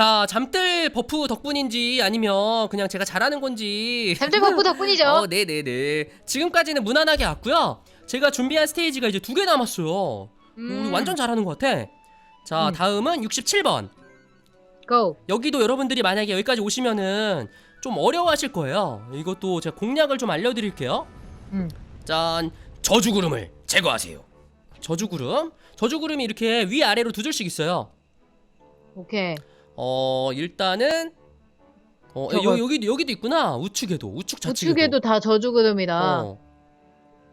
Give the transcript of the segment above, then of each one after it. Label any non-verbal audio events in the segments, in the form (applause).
자, 잠들 버프 덕분인지 아니면 그냥 제가 잘하는 건지. 잠들 버프 덕분이죠. 어, 네네네. 지금까지는 무난하게 왔고요. 제가 준비한 스테이지가 이제 두 개 남았어요. 음, 우리 완전 잘하는 것 같아. 자, 음. 다음은 67번. 고. 여기도 여러분들이 만약에 여기까지 오시면은 좀 어려워하실 거예요. 이것도 제가 공략을 좀 알려드릴게요. 음. 짠, 저주구름을 제거하세요. 저주구름. 저주구름이 이렇게 위 아래로 두 줄씩 있어요. 오케이. 어, 일단은 어, 저거- 여기 여기도 여기도 있구나. 우측에도 우측 좌측에도. 우측에도 다 저주그름이다. 어.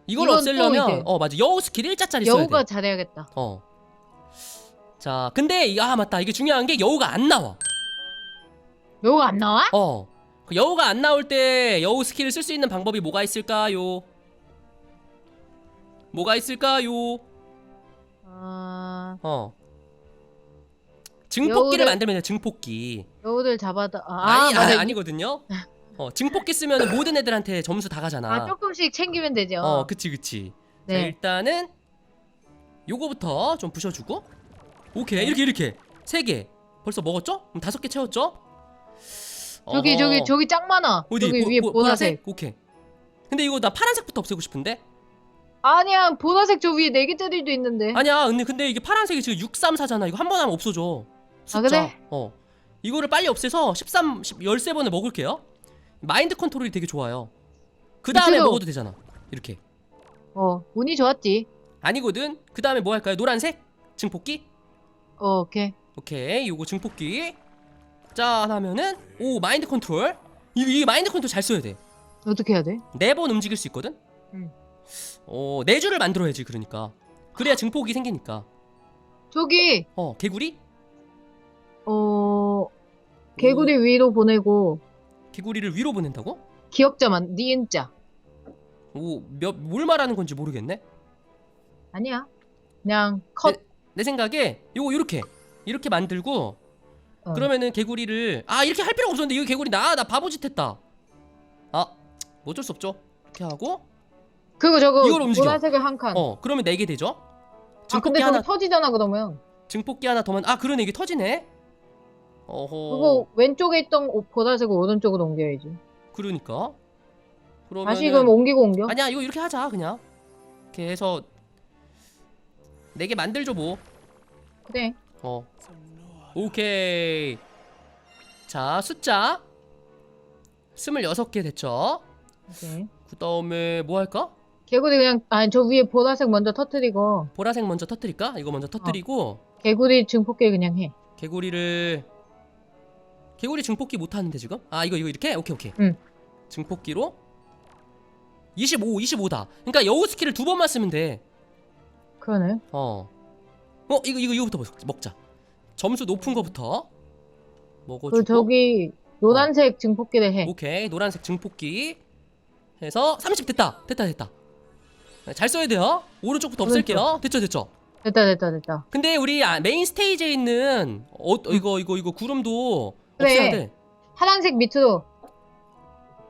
이걸 이건 또 없애려면 이제 어 맞아 여우 스킬 1자짜리 써야 여우가 돼. 잘해야겠다. 어. 자, 근데 이- 아 맞다 이게 중요한 게 여우가 안 나와. 여우가 안 나와? 어. 그 여우가 안 나올 때 여우 스킬을 쓸 수 있는 방법이 뭐가 있을까요? 뭐가 있을까요? 아, 어. 증폭기를 여우를- 만들면 돼. 증폭기. 여우들 잡아다. 아, 아, 니 맞아. 아니, 거든요 어, 증폭기 쓰면 (laughs) 모든 애들한테 점수 다 가잖아. 아, 조금씩 챙기면 되죠. 어, 그치 그치. 자, 네. 일단은 요거부터 좀 부셔주고. 오케이 네. 이렇게 이렇게 세 개. 벌써 먹었죠? 그럼 다섯 개 채웠죠? 저기 어허. 저기 저기 짱 많아. 어디 저기 보- 위에 보- 보라색. 오케이. 근데 이거 나 파란색부터 없애고 싶은데? 아니야 보라색 저 위에 네 개 짜리도 있는데. 아니야, 근데 근데 이게 파란색이 지금 634잖아. 이거 한 번 하면 없어져. 숫자. 아, 그래? 어. 이거를 빨리 없애서 13, 10, 13번을 먹을게요. 마인드 컨트롤이 되게 좋아요. 그 다음에 밑으로. 먹어도 되잖아. 이렇게. 어 운이 좋았지. 아니거든. 그 다음에 뭐 할까요? 노란색? 증폭기? 어, 오케이. 오케이. 요거 증폭기. 짠 하면은 오 마인드 컨트롤. 이, 이 마인드 컨트롤 잘 써야 돼. 어떻게 해야 돼? 네 번 움직일 수 있거든. 음. 어, 네 줄을 만들어야지 그러니까. 그래야 증폭이 생기니까. 저기 어, 개구리? 어 개구리 위로 보내고 개구리를 위로 보낸다고? 기억자만 니은자. 오, 몇, 뭘 말하는 건지 모르겠네. 아니야. 그냥 컷. 내 생각에 요거 이렇게 이렇게 만들고 어. 그러면은 개구리를 아 이렇게 할 필요 가 없었는데 이거 개구리 나 나 바보짓 했다. 아, 뭐 어쩔 수 없죠. 이렇게 하고 그리고 저거 이걸 움직여. 보라색을 한 칸. 어 그러면 네 개 되죠. 아 증폭기 근데 하나 터지잖아 그러면. 증폭기 하나 더만 아 그러네 이게 터지네. 어허. 그거 왼쪽에 있던 옷 보라색을 오른쪽으로 옮겨야지. 그러니까. 그러면 다시 그럼 옮기고 옮겨. 아니야 이거 이렇게 하자 그냥. 이렇게 해서 네 개 만들죠 뭐. 그래. 어. 오케이. 자, 숫자 26개 됐죠? 오케이. 그 다음에 뭐 할까? 개구리 그냥 아니 저 위에 보라색 먼저 터트리고 보라색 먼저 터뜨릴까? 이거 먼저 터뜨리고 개구리 증폭기 그냥 해. 개구리를 개구리 증폭기 못 하는데 지금? 아, 이거 이거 이렇게? 오케이, 오케이. 응. 증폭기로 25, 25다. 그러니까 여우 스킬을 두 번만 쓰면 돼. 그러네. 어. 어, 이거 이거 이거부터 먹- 먹자. 점수 높은 거부터 먹어 그리고 주고. 저기 노란색 증폭기를 해. 오케이 노란색 증폭기 해서 30 됐다 됐다 됐다 네, 잘 써야 돼요 오른쪽부터 없앨게요 됐죠 됐죠 됐다 됐다 됐다. 근데 우리 아, 메인 스테이지에 있는 어, 어, 이거 이거 이거 구름도. 없애야 돼 파란색 밑으로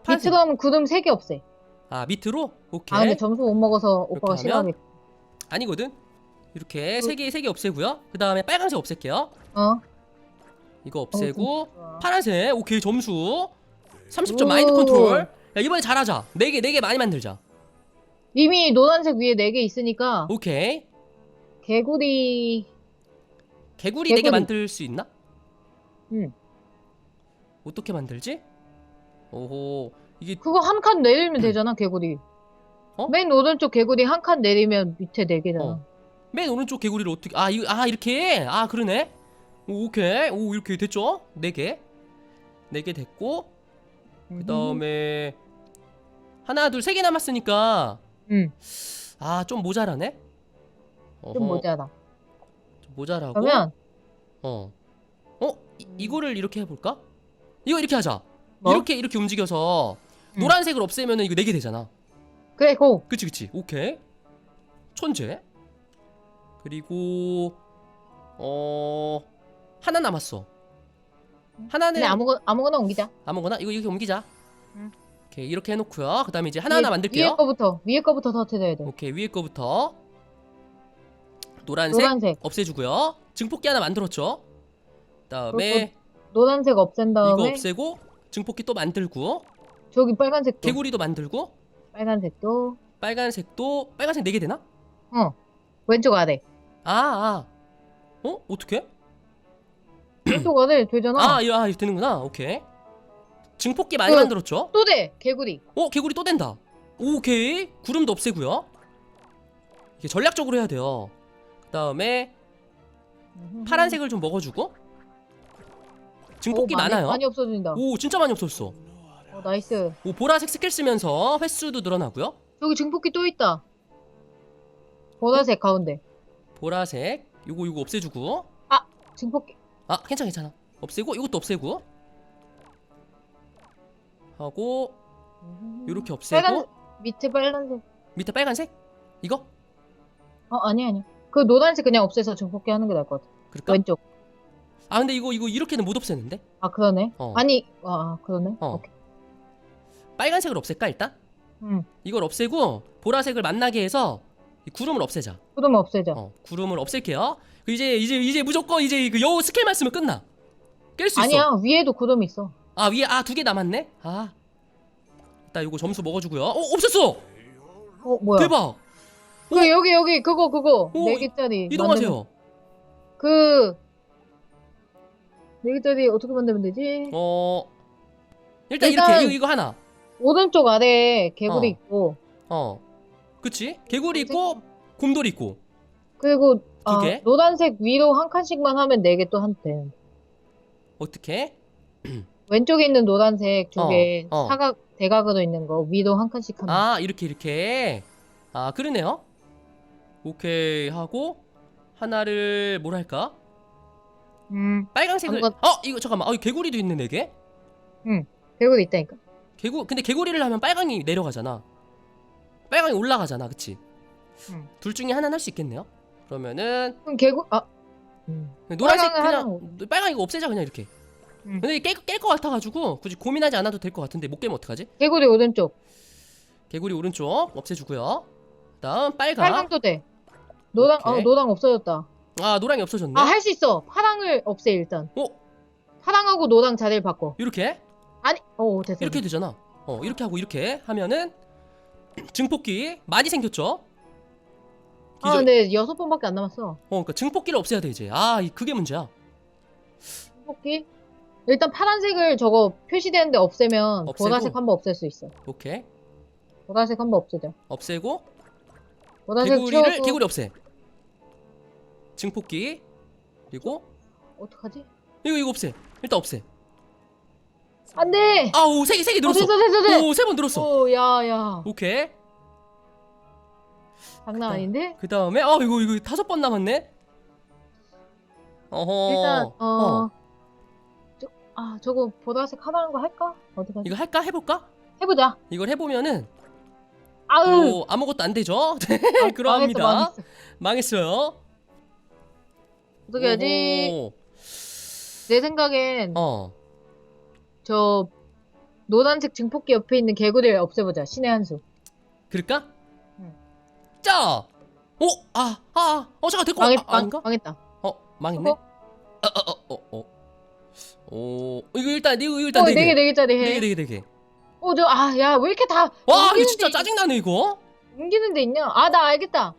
파란색. 밑으로 하면 구름 세개 없애. 아 밑으로 오케이 아 근데 점수 못 먹어서 오빠가 하면? 싫어하겠다. 아니거든 이렇게 세개 세 개 없애고요 그 다음에 빨간색 없앨게요 어? 이거 없애고 좋아. 파란색 오케이 점수 30점 오. 마인드 컨트롤 야 이번에 잘하자 4개 4개 많이 만들자 이미 노란색 위에 네개 있으니까 오케이 개구리 개구리 4개 개구리. 만들 수 있나? 응. 어떻게 만들지? 오호 이게 그거 한 칸 내리면 되잖아 개구리. 어? 맨 오른쪽 개구리 한 칸 내리면 밑에 네 개잖아. 어. 맨 오른쪽 개구리를 어떻게 아, 이, 아 이렇게 아 그러네 오, 오케이 오 이렇게 됐죠 네 개 네 개 됐고 그 다음에 하나 둘 세 개 남았으니까 응. 아좀 모자라네 좀 어허, 모자라. 좀 모자라고 그러면 어 어? 이, 이거를 이렇게 해볼까? 이거 이렇게 하자 뭐? 이렇게 이렇게 움직여서 응. 노란색을 없애면은 이거 네개 되잖아 그래 고. 그치 그치 오케이 천재 그리고 어 하나 남았어 하나는 아무거 아무거나 옮기자. 아무거나 이거 이렇게 옮기자 응. 오케이 이렇게 해놓고요 그 다음에 이제 하나 하나 위에- 만들게요 위에 거부터 위에 거부터 터트려야 돼. 오케이 위에 거부터 노란색 노란색. 없애주고요 증폭기 하나 만들었죠 그 다음에 노란색 없앤 이거 다음에 없애고 증폭기 또 만들고 저기 빨간색도 개구리도 만들고 빨간색도 빨간색도 빨간색 4개 되나? 어 왼쪽 아래 아, 아. 어? 어떻게? 왼쪽 아래 되잖아 아, 이거 아, 이거 되는구나. 오케이. 증폭기 많이 그- 만들었죠? 또 돼 개구리 어, 개구리 또 된다. 오케이. 구름도 없애고요. 이게 전략적으로 해야 돼요. 그다음에 파란색을 좀 먹어주고 증폭기 오, 많이, 많아요. 많이 없어진다. 오, 진짜 많이 없어졌어. 어, 나이스. 오, 보라색 스킬 쓰면서 횟수도 늘어나고요. 저기 증폭기 또 있다. 보라색 가운데. 보라색. 요거 요거 없애주고. 증폭기. 아 괜찮아 괜찮아. 없애고 이것도 없애고. 하고 요렇게 없애고. 빨간 밑에 빨간색. 밑에 빨간색? 이거? 어 아니 아니. 그 노란색 그냥 없애서 증폭기 하는 게 나을 것 같아. 그럴까? 왼쪽 아 근데 이거 이거 이렇게는 못 없애는데? 아 그러네. 어. 아니 아 그러네. 어. 오케이. 빨간색을 없앨까 일단? 응 이걸 없애고 보라색을 만나게 해서 이 구름을 없애자. 그러면 없애자. 어 구름을 없앨게요. 그 이제 이제 이제 무조건 이제 그 여우 스킬만 쓰면 끝나. 깰 수 있어 아니야 위에도 구름이 있어. 아 위에 아 두 개 남았네? 아. 일단 요거 점수 먹어주고요. 어 없앴어! 어 뭐야? 대박! 그 여기 여기 그거 그거. 오, 네 개짜리 이동하세요. 만들면- 그 네 개짜리 어떻게 만들면 되지? 어 일단, 일단- 이렇게 이거, 이거 하나. 오른쪽 아래에 개구리 어. 있고. 어. 그치? 개구리 있고 곰돌이 있고. 그리고 아, 개? 노란색 위로 한 칸씩만 하면 네 개 또 한대. 어떻게? (clears throat) 왼쪽에 있는 노란색 두 어, 개 어. 사각 대각으로 있는 거 위로 한 칸씩 하면. 아 이렇게 이렇게. 아 그러네요. 오케이 하고 하나를 뭐랄까 음 빨강색을 아무것- 어 이거 잠깐만. 어 개구리도 있네 네개? 개구리 있다니까. 개구 근데 개구리를 하면 빨강이 내려가잖아. 빨강이 올라가잖아 그치? 응. 둘 중에 하나는 할 수 있겠네요? 그러면은 그럼 개구 아. 음. 노란색 빨강을 그냥 빨강 이거 없애자 그냥 이렇게. 응. 근데 깰것 같아가지고 굳이 고민하지 않아도 될 것 같은데 못 깨면 어떡하지? 개구리 오른쪽. 개구리 오른쪽 없애주고요. 다음 빨강. 빨강도 돼. 노랑 어 오케이. 노랑 없어졌다 아 노랑이 없어졌네. 아 할 수 있어. 파랑을 없애 일단. 어? 파랑하고 노랑 자리를 바꿔. 이렇게? 아니 어 됐어. 이렇게 되잖아. 어 이렇게 하고 이렇게 하면은 증폭기 많이 생겼죠? 아 기존- 근데 여섯 번밖에 안 남았어. 어 그러니까 증폭기를 없애야 돼 이제. 아 이- 그게 문제야. 뽑기? 일단 파란색을 저거 표시되는데 없애면 없애고? 보라색 한 번 없앨 수 있어. 오케이. 보라색 한 번 없애자. 없애고 보라색 개구리를 채워서 개구리 없애 증폭기 그리고 어떡하지? 이거 이거 없애. 일단 없애. 안돼! 아우 세 개 세개 어, 늘었어. 됐어 됐어 됐어. 오세 번 늘었어. 오 야야. 오케이. 장난 아닌데? 그 다음에 아 이거 이거 다섯 번 남았네. 어허. 일단 어, 어. 저, 아 저거 보라색 하나는 거 할까? 어떡하지? 이거 할까? 해볼까? 해보자. 이걸 해보면은 아우 또 아무것도 안 되죠? 아, (laughs) 그러합니다. 망했어, 망했어. 망했어요 어떻게 하지? 오호. 내 생각엔 어 저 노란색 증폭기 옆에 있는 개구리를 없애보자 신의 한 수 그럴까? 응. 짜! 오! 아! 아! 어 잠깐 될거 망했, 아, 아닌가? 망, 망했다 어 망했네? 그거? 어어어어 어, 어, 오 이거 일단 이거 일단 어, 네네 개, 개. 네 개짜리 네 개, 해. 네 개, 네 개. 어, 저, 아, 야, 왜 이렇게 다. 와, 이거 옮기는 진짜 데- 짜증나네, 이거. 옮기는 데 있냐? 아, 나 알겠다.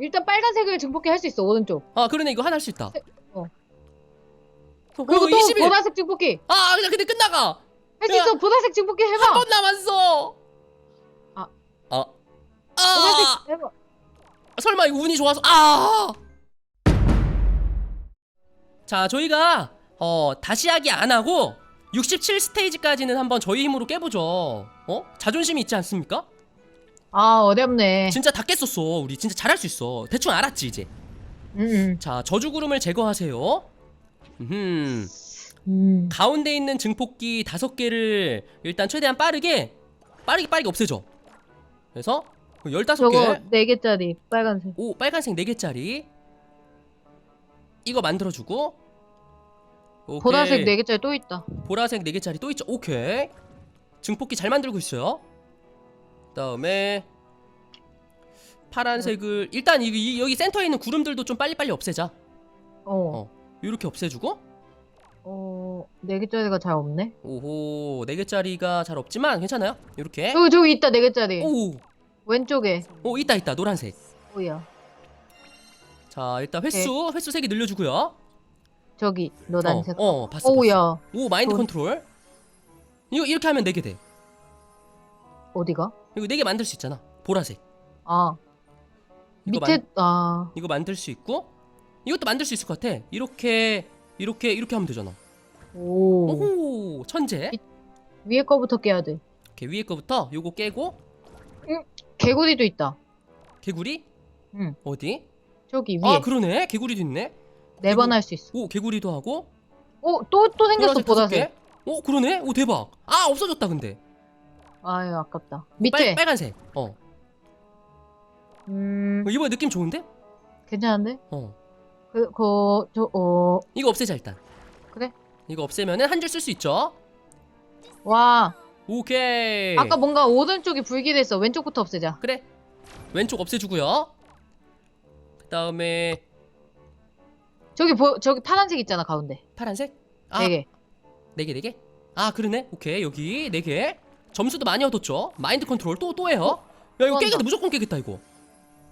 일단 빨간색을 증폭기 할수 있어, 오른쪽. 아, 그러네, 이거 하나 할 수 있다. 어. 어, 그리고 또 21. 보라색 증폭기. 아, 그냥 근데 끝나가. 할 수 야. 있어, 보라색 증폭기 해봐. 한번 남았어. 아. 아. 보라색 아! 해봐. 설마 이거 운이 좋아서 아! 자, 저희가 어, 다시 하기 안 하고 67 스테이지까지는 한번 저희 힘으로 깨보죠. 어? 자존심이 있지 않습니까? 아, 어렵네. 진짜 다 깼었어. 우리 진짜 잘할 수 있어. 대충 알았지, 이제. 음, 음. 자, 저주구름을 제거하세요. 음. 음. 가운데 있는 증폭기 다섯 개를 일단 최대한 빠르게 빠르게 빠르게 없애줘. 그래서 그 열다섯 저거 개, 네 개짜리 빨간색. 오 빨간색 네 개짜리 이거 만들어주고. 오케이. 보라색 네 개짜리 또 있다. 보라색 네 개짜리 또 있죠. 오케이. 증폭기 잘 만들고 있어요. 그다음에 파란색을 일단 이, 이 여기 센터에 있는 구름들도 좀 빨리빨리 없애자. 어. 이렇게 없애주고 어, 네 개짜리가 잘 없네. 오호 4개짜리가 잘 없지만 괜찮아요 이렇게 저기 저기 있다 네 개짜리. 오, 왼쪽에. 오 있다 있다 노란색 뭐야? 자 일단 횟수 횟수 3개 늘려주고요 저기 노란색. 어, 어 봤어 봤어 오우야. 오 마인드 돈- 컨트롤 이거 이렇게 하면 4개 돼 어디가? 이거 4개 만들 수 있잖아. 보라색. 아. 이거 밑에 만, 아. 이거 만들 수 있고 이것도 만들 수 있을 것 같아. 이렇게 이렇게 이렇게 하면 되잖아. 오. 오호 천재. 이- 위에 거부터 깨야 돼. 이렇게 위에 거부터 요거 깨고. 개구리도 있다. 개구리? 응. 어디? 저기 위에. 아 그러네. 개구리도 있네. 네 번 할 수 있어. 오 개구리도 하고. 오또 또 생겼어 보라색. 개. 오 그러네. 오 대박. 아 없어졌다 근데 아유 아깝다. 밑에. 빨, 빨간색 어 음 이번에 느낌 좋은데 괜찮은데? 어 그그저어 이거 없애자 일단 그래? 이거 없애면은 한 줄 쓸 수 있죠 와 오케이 아까 뭔가 오른쪽이 불길했어. 왼쪽부터 없애자. 그래 왼쪽 없애주고요 그 다음에 저기 보 저기 파란색 있잖아 가운데. 파란색 아 네 개. 네 개, 네 개? 아, 그러네. 오케이. 여기 네 개. 점수도 많이 얻었죠. 마인드 컨트롤 또 또 해요. 야, 이거 또 깨겠다. 무조건 깨겠다, 이거.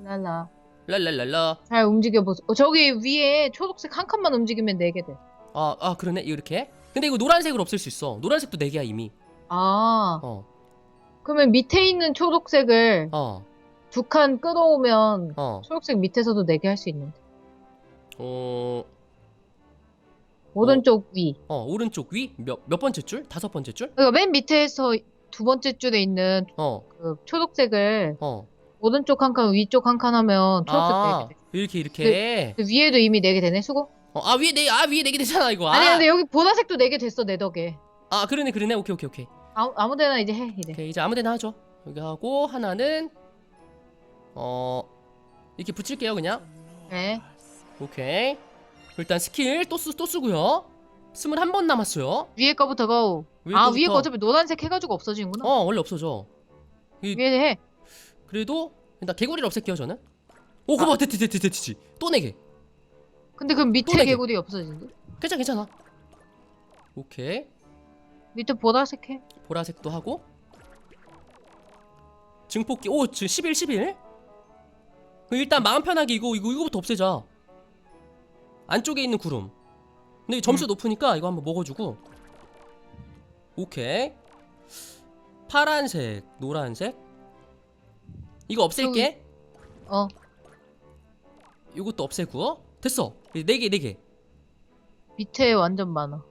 랄라. 랄랄랄라. 잘 움직여 보세요. 어, 저기 위에 초록색 한 칸만 움직이면 네개 돼. 아, 아, 그러네. 이렇게. 근데 이거 노란색으로 없앨 수 있어. 노란색도 네 개야, 이미. 아 어. 그러면 밑에 있는 초록색을 어. 두 칸 끌어오면 어. 초록색 밑에서도 네 개 할 수 있는데. 어. 오른쪽 위. 어, 오른쪽 위 몇 몇 번째 줄? 다섯 번째 줄? 그러니까 맨 밑에서 두 번째 줄에 있는 어. 그 초록색을 어. 오른쪽 한 칸, 위쪽 한 칸 하면 초록색 아, 네 개. 돼. 이렇게 이렇게. 그 위에도 이미 네개 되네. 수고. 어, 아, 위에 네, 아, 위에 네개 되잖아, 이거. 아. 아니 근데 여기 보라색도 네 개 됐어 내 덕에. 아, 그러네. 그러네. 오케이, 오케이, 오케이. 아무 아무데나 이제 해 이제. 오케이. 이제 아무데나 하죠. 여기 하고 하나는 어, 이렇게 붙일게요, 그냥. 네. 오케이. 일단 스킬 또, 쓰, 또 쓰고요. 스물한 번 남았어요. 위에 거부터 고. 위에 아 거부터. 위에 거 어차피 노란색 해가지고 없어지는구나. 어, 원래 없어져. 이, 위에 해. 그래도 일단 개구리를 없앨게요, 저는. 오, 그거 봐. 됐지, 됐지, 됐지. 또네 개. 근데 그럼 또 밑에 네 개. 개구리 없어진대. 괜찮아, 괜찮아. 오케이. 밑에 보라색 해. 보라색도 하고. 증폭기. 오, 지금 11, 11. 그 일단 마음 편하게 이거, 이거, 이거부터 없애자. 안쪽에 있는 구름. 근데 점수 높으니까 이거 한번 먹어주고. 오케이. 파란색, 노란색. 이거 없앨게. 어. 이것도 없애고. 됐어. 네 개, 네 개. 밑에 완전 많아.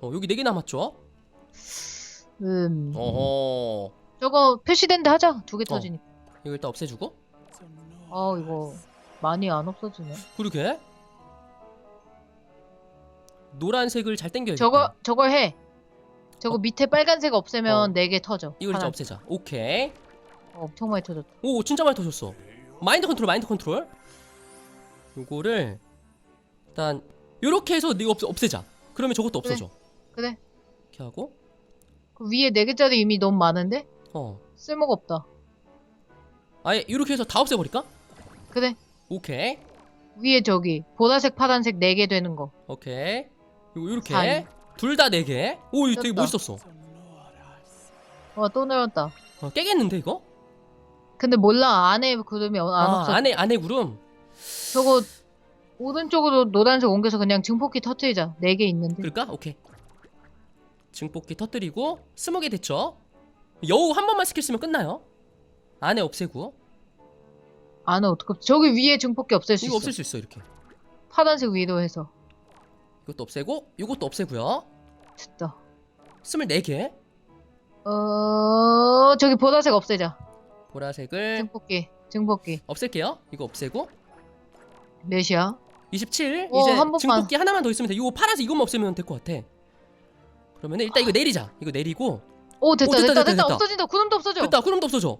어, 여기 네 개 남았죠? 음. 어허. 저거 표시된 데 하자. 두개 어. 터지니까. 이거 일단 없애주고. 아 이거 많이 안 없어지네. 그러게. 노란색을 잘 당겨야겠다. 저거 저거 해. 저거 어. 밑에 빨간색 없애면 어. 네개 터져. 이걸 일단 하나. 없애자. 오케이. 어, 엄청 많이 터졌다. 오, 진짜 많이 터졌어. 마인드 컨트롤, 마인드 컨트롤. 요거를 일단 요렇게 해서 이거 없, 없애자. 그러면 저것도 그래. 없어져. 그래. 이렇게 하고. 그 위에 네 개짜리 이미 너무 많은데 어. 쓸모가 없다. 아예 이렇게 해서 다 없애버릴까? 그래. 오케이. 위에 저기 보라색 파란색 네개 되는 거. 오케이. 요거 요렇게 사이. 둘 다 네 개. 오, 이거 되게 됐다. 멋있었어. 와또 늘었다. 어, 깨겠는데 이거? 근데 몰라 안에 구름이 안 아, 없어. 안에 안에 구름. 저거 오른쪽으로 노란색 옮겨서 그냥 증폭기 터트리자. 네 개 있는데. 그럴까? 오케이. 증폭기 터뜨리고 스무 개 됐죠? 여우 한 번만 스킬 쓰면 끝나요. 안에 없애고 안에 어떡해. 저기 위에 증폭기 없앨 수 이거 있어. 없앨 수 있어 이렇게. 파란색 위로 해서. 이것도 없애고 이것도 없애고요. 됐다. 스물네 개. 어 저기 보라색 없애자. 보라색을 증폭기. 증폭기. 없앨게요. 이거 없애고 몇이야? 27 어, 이제 한 번만. 증폭기 하나만 더 있으면 돼. 이거 파란색 이것만 없애면 될 것 같아. 그러면은 일단 이거 내리자. 이거 내리고 오 됐다 오, 됐다, 됐다 됐다, 됐다. 없어진다. 구름도 없어져. 됐다. 구름도 없어져.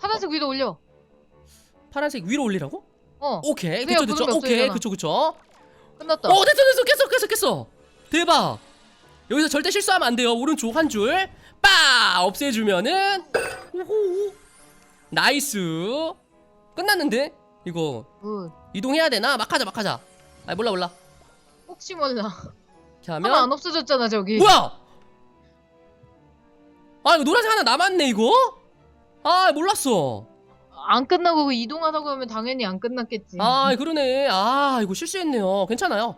파란색 위로 올려. 파란색 위로 올리라고? 어 오케이. 그래야 그쵸 그쵸. 구름이 오케이. 없어지잖아. 그쵸 그쵸. 끝났다. 어 됐어 됐어 깼어 깼어 깼어 대박 여기서 절대 실수하면 안 돼요 오른쪽 한줄빠 없애주면은 오호 나이스 끝났는데 이거 굿. 이동해야 되나 막 하자 막 하자 아 몰라 몰라 혹시 몰라. 이렇게 하면 하나 안 없어졌잖아 저기. 뭐야? 아 이거 노란색 하나 남았네 이거? 아 몰랐어. 안 끝나고 그 이동하다고 하면 당연히 안 끝났겠지. 아 그러네. 아 이거 실수했네요. 괜찮아요.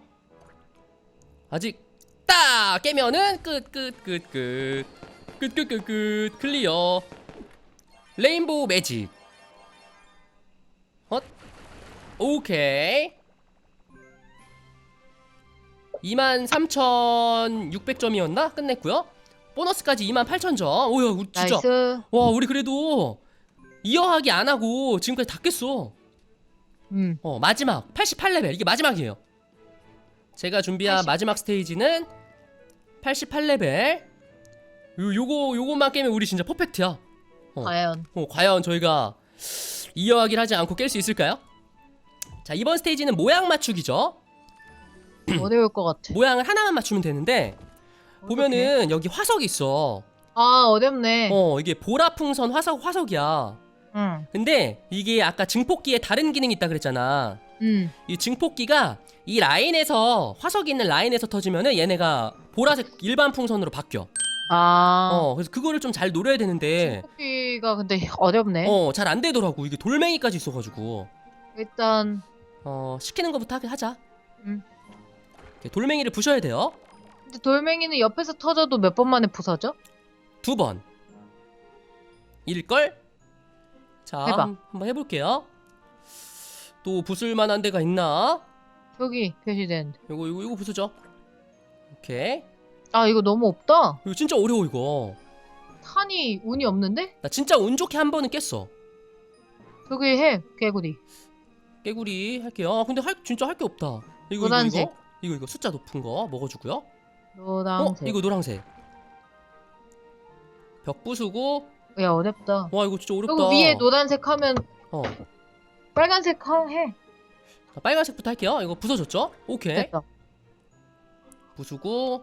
아직 딱 깨면은 끝 끝 끝 끝 끝 끝 끝 끝 클리어. 레인보우 매직. 헛. 오케이. 23,600점이었나? 끝냈고요. 보너스까지 28,000점. 오야, 우리 진짜. 나이스. 와, 우리 그래도 이어하기 안 하고 지금까지 다 깼어. 음. 어, 마지막 88레벨. 이게 마지막이에요. 제가 준비한 80. 마지막 스테이지는 88레벨. 요 요거 요거만 깨면 우리 진짜 퍼펙트야. 어. 과연. 어, 과연 저희가 이어하기를 하지 않고 깰 수 있을까요? 자, 이번 스테이지는 모양 맞추기죠. (clears throat) 어려울 것 같아. 모양을 하나만 맞추면 되는데 보면은 여기 화석이 있어. 아 어렵네. 어, 이게 보라풍선 화석 화석이야. 응. 근데 이게 아까 증폭기에 다른 기능이 있다 그랬잖아. 응. 이 증폭기가 이 라인에서 화석이 있는 라인에서 터지면은 얘네가 보라색 일반 풍선으로 바뀌어. 아. 어, 그래서 그거를 좀 잘 노려야 되는데 뽑기가 근데 어렵네. 어, 잘 안 되더라고. 이게 돌멩이까지 있어 가지고. 일단 어, 시키는 것부터 하게 하자. 음. 이렇게 돌멩이를 부셔야 돼요. 근데 돌멩이는 옆에서 터져도 몇 번 만에 부서져? 두 번. 일걸? 자, 해봐. 한- 한번 해볼게요. 또 부술 만한 데가 있나? 저기 표시된. 요거 요거 요거 부수죠. 오케이. 아 이거 너무 없다. 이거 진짜 어려워 이거. 탄이 운이 없는데? 나 진짜 운 좋게 한 번은 깼어. 저기 해 개구리. 깨구리 할게요. 아, 근데 할 진짜 할 게 없다. 이거 노란색. 이거 이거 이거 이거 숫자 높은 거 먹어주고요. 어 노란색. 이거 노란색. 벽 부수고 야 어렵다. 와 이거 진짜 어렵다. 저거 위에 노란색 하면 어 빨간색 하- 해. 자, 빨간색부터 할게요. 이거 부서졌죠? 오케이. 됐다. 부수고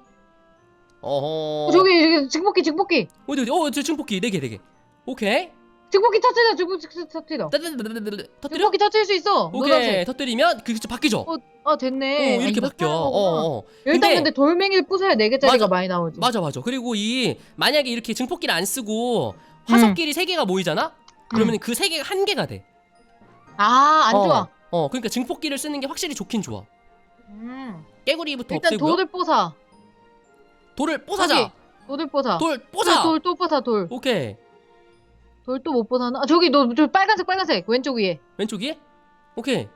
어허 어, 저기 저기 증폭기 증폭기 어디 어디 어 저 증폭기 4개 4개 오케이 증폭기 터트려 증폭기 터트려. 터뜨려 증폭기 터트릴 수 있어. 오케이 노란색. 터뜨리면 그게 좀 바뀌죠 어, 아 됐네. 어, 아, 이렇게 이거 바뀌어 하는 어, 거구나. 어. 일단 근데- 근데, 돌멩이를 부숴야 네 개짜리가 맞아. 많이 나오지. 맞아 맞아 그리고 이 만약에 이렇게 증폭기를 안 쓰고 화석끼리 세 개가 모이잖아 그러면 그 세 개가 한 개가 돼 아안 어, 좋아. 어 그러니까 증폭기를 쓰는 게 확실히 좋긴 좋아 음. 깨구리부터 일단 없애고요 돌을 뽀사. 돌을 뽀사자 저기, 돌을 뽀사. 돌 뽀사 돌또 뽀사 돌. 오케이 돌또못 뽀사나? 아, 저기 너 저 빨간색 빨간색 왼쪽 위에. 왼쪽이 오케이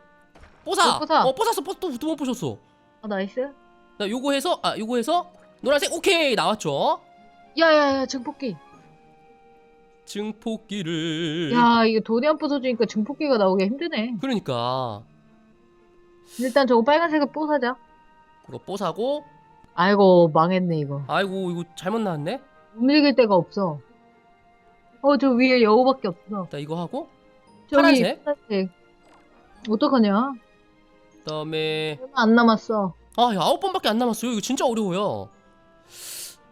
뽀사 어, 뽀사. 어 뽀사서 또두번 뽀셨어 아 나이스. 자, 요거 해서 아 요거 해서 노란색 오케이 나왔죠. 야야야 증폭기. 증폭기를 야 이거 돌이 안 부서지니까 증폭기가 나오기 힘드네. 그러니까 일단 저거 빨간색을 뽀사자. 이거 뽀사고 아이고 망했네 이거. 아이고 이거 잘못 나왔네. 움직일 데가 없어. 어 저 위에 여우밖에 없어. 나 이거 하고 저기 파란색? 파란색. 어떡하냐? 그다음에 얼마 안 남았어. 아 야, 아홉 번밖에 안 남았어요. 이거 진짜 어려워요.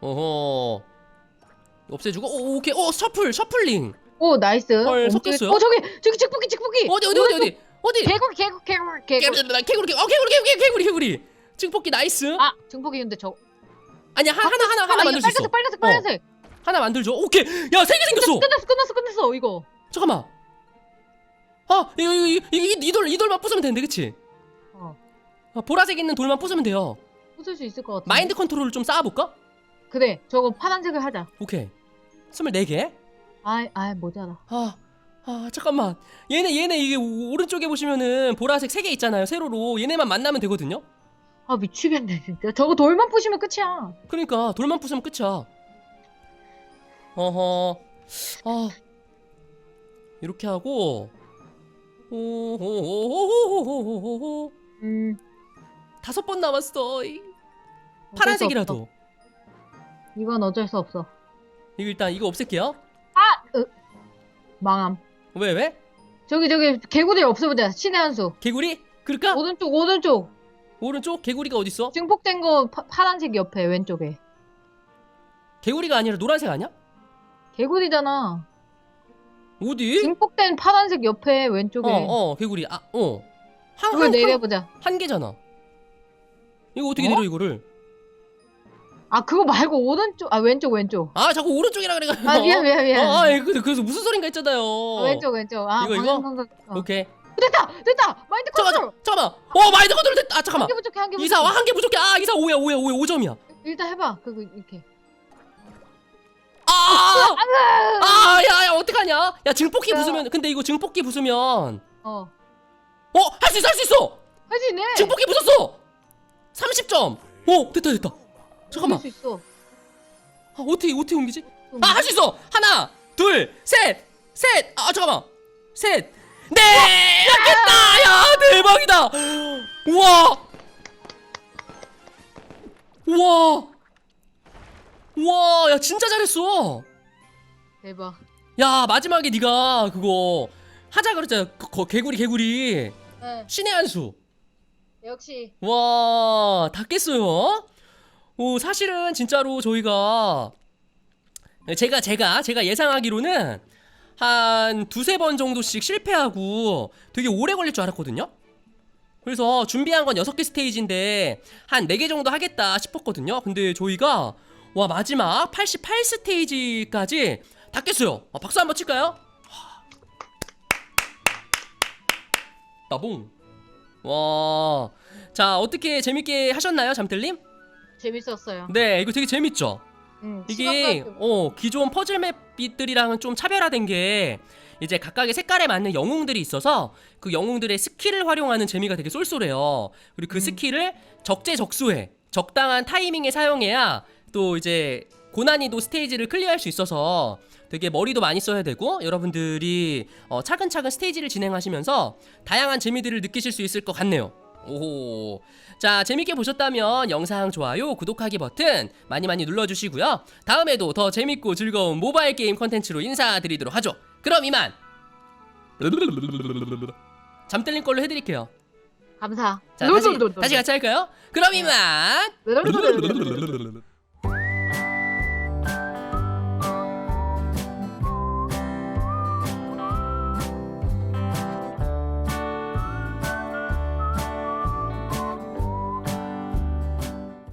어허 없애주고 오 오케이 어 셔플 셔플링 오 나이스. 헐, 섞였어요? 어 저기 저기 증폭기 증폭기. 어디 어디 어디 어디 어디 개구리 개구리 개구리 개구리. 개구리 개구리 개구리 어 개구리 개구리 개구리 개구리 증폭기 나이스 아 증폭기 근데 저 아니야 하, 하나 하나 하나 아, 만들 이거 수 있어 빨간색 빨간색 빨간색. 하나 만들죠 오케이 야 세 개 생겼어 끝났어 끝났어 끝났어 이거. 잠깐만. 아, 이거 이거 이거 이거 이 돌, 이 돌만 부수면 되는데, 그치? 어. 아, 보라색 있는 돌만 부수면 돼요. 부술 수 있을 것 같아. 마인드 컨트롤을 좀 쌓아볼까? 그래 저거 파란색을 하자. 오케이. 24개. 아이 아이 모자라. 아, 아, 잠깐만. 얘네, 얘네, 이게 오- 오른쪽에 보시면은 보라색 3개 있잖아요, 세로로. 얘네만 만나면 되거든요? 아 미치겠네 진짜. 저거 돌만 부시면 끝이야. 그러니까, 돌만 부수면 끝이야. 어허. 아. 이렇게 하고 오호호호호호호호 음, 다섯 번 남았어. 파란색이라도. 이건 어쩔 수 없어. 이거 일단 이거 없앨게요. 아, 망함. 왜 왜? 저기 저기 개구리 없애보자. 신의 한 수. 개구리? 그럴까? 오른쪽 오른쪽. 오른쪽 개구리가 어딨어? 증폭된 거 파, 파란색 옆에 왼쪽에. 개구리가 아니라 노란색 아니야? 개구리잖아. 어디? 증폭된 파란색 옆에 왼쪽에. 어, 어, 개구리. 아, 어. 한, 한, 한, 내려보자. 한 개잖아. 이거 어떻게 어? 내려 이거를? 아 그거 말고 오른쪽 아 왼쪽 왼쪽 아 자꾸 오른쪽이라 그래가지고 아 미안 미안 미안 아, 아 그- 그래서 무슨 소린가 했잖아요 어, 왼쪽 왼쪽 아 이거, 이거? 방향 어. 오케이 됐다 됐다 마인드 컨트롤 잠깐만 어 마인드 컨트롤 됐다 아 잠깐만 한 개 부족해 한 개 부족해 이사 한개 부족해 아 이사 5야 5야 5야 5점이야 일단 해봐 그거 이렇게 아 아, 아, 야, 야, 어떡하냐? 야, 증폭기 야. 부수면, 근데 이거 증폭기 부수면, 어 어, 할 수 있어, 할 수 있어! 하지네 증폭기 부쉈어! 30점! 어, 됐다, 됐다. 잠깐만. 수 있어 아, 어떻게, 어떻게 옮기지? 음. 아, 할 수 있어! 하나, 둘, 셋! 셋! 아, 잠깐만. 셋! 네! 됐다! 야, 대박이다! 우와! 우와! 우와, 야, 진짜 잘했어! 대박 야, 마지막에 네가 그거 하자 그랬잖아. 그, 거- 개구리, 개구리. 네 신의 한 수. 역시 와, 다 깼어요. 오, 사실은 진짜로 저희가 제가 제가 제가 예상하기로는 한 두세 번 정도씩 실패하고 되게 오래 걸릴 줄 알았거든요. 그래서 준비한 건 여섯 개 스테이지인데 한 네 개 정도 하겠다 싶었거든요. 근데 저희가 와 마지막 88 스테이지까지 다 깼어요. 아, 박수 한번 칠까요? 따봉. 와. 자, 어떻게 재밌게 하셨나요, 잠들님? 재밌었어요 네, 이거 되게 재밌죠? 응, 이게 어, 기존 퍼즐 맵들이랑은 좀 차별화된 게 이제 각각의 색깔에 맞는 영웅들이 있어서 그 영웅들의 스킬을 활용하는 재미가 되게 쏠쏠해요. 그리고 그 음. 스킬을 적재적소에 적당한 타이밍에 사용해야 또 이제 고난이도 스테이지를 클리어할 수 있어서 되게 머리도 많이 써야 되고 여러분들이 어, 차근차근 스테이지를 진행하시면서 다양한 재미들을 느끼실 수 있을 것 같네요. 오. 자, 재밌게 보셨다면 영상 좋아요, 구독하기 버튼 많이 많이 눌러주시고요. 다음에도 더 재밌고 즐거운 모바일 게임 컨텐츠로 인사드리도록 하죠. 그럼 이만! 잠들린 걸로 해드릴게요. 감사 자, 다시, 다시 같이 할까요? 그럼 이만!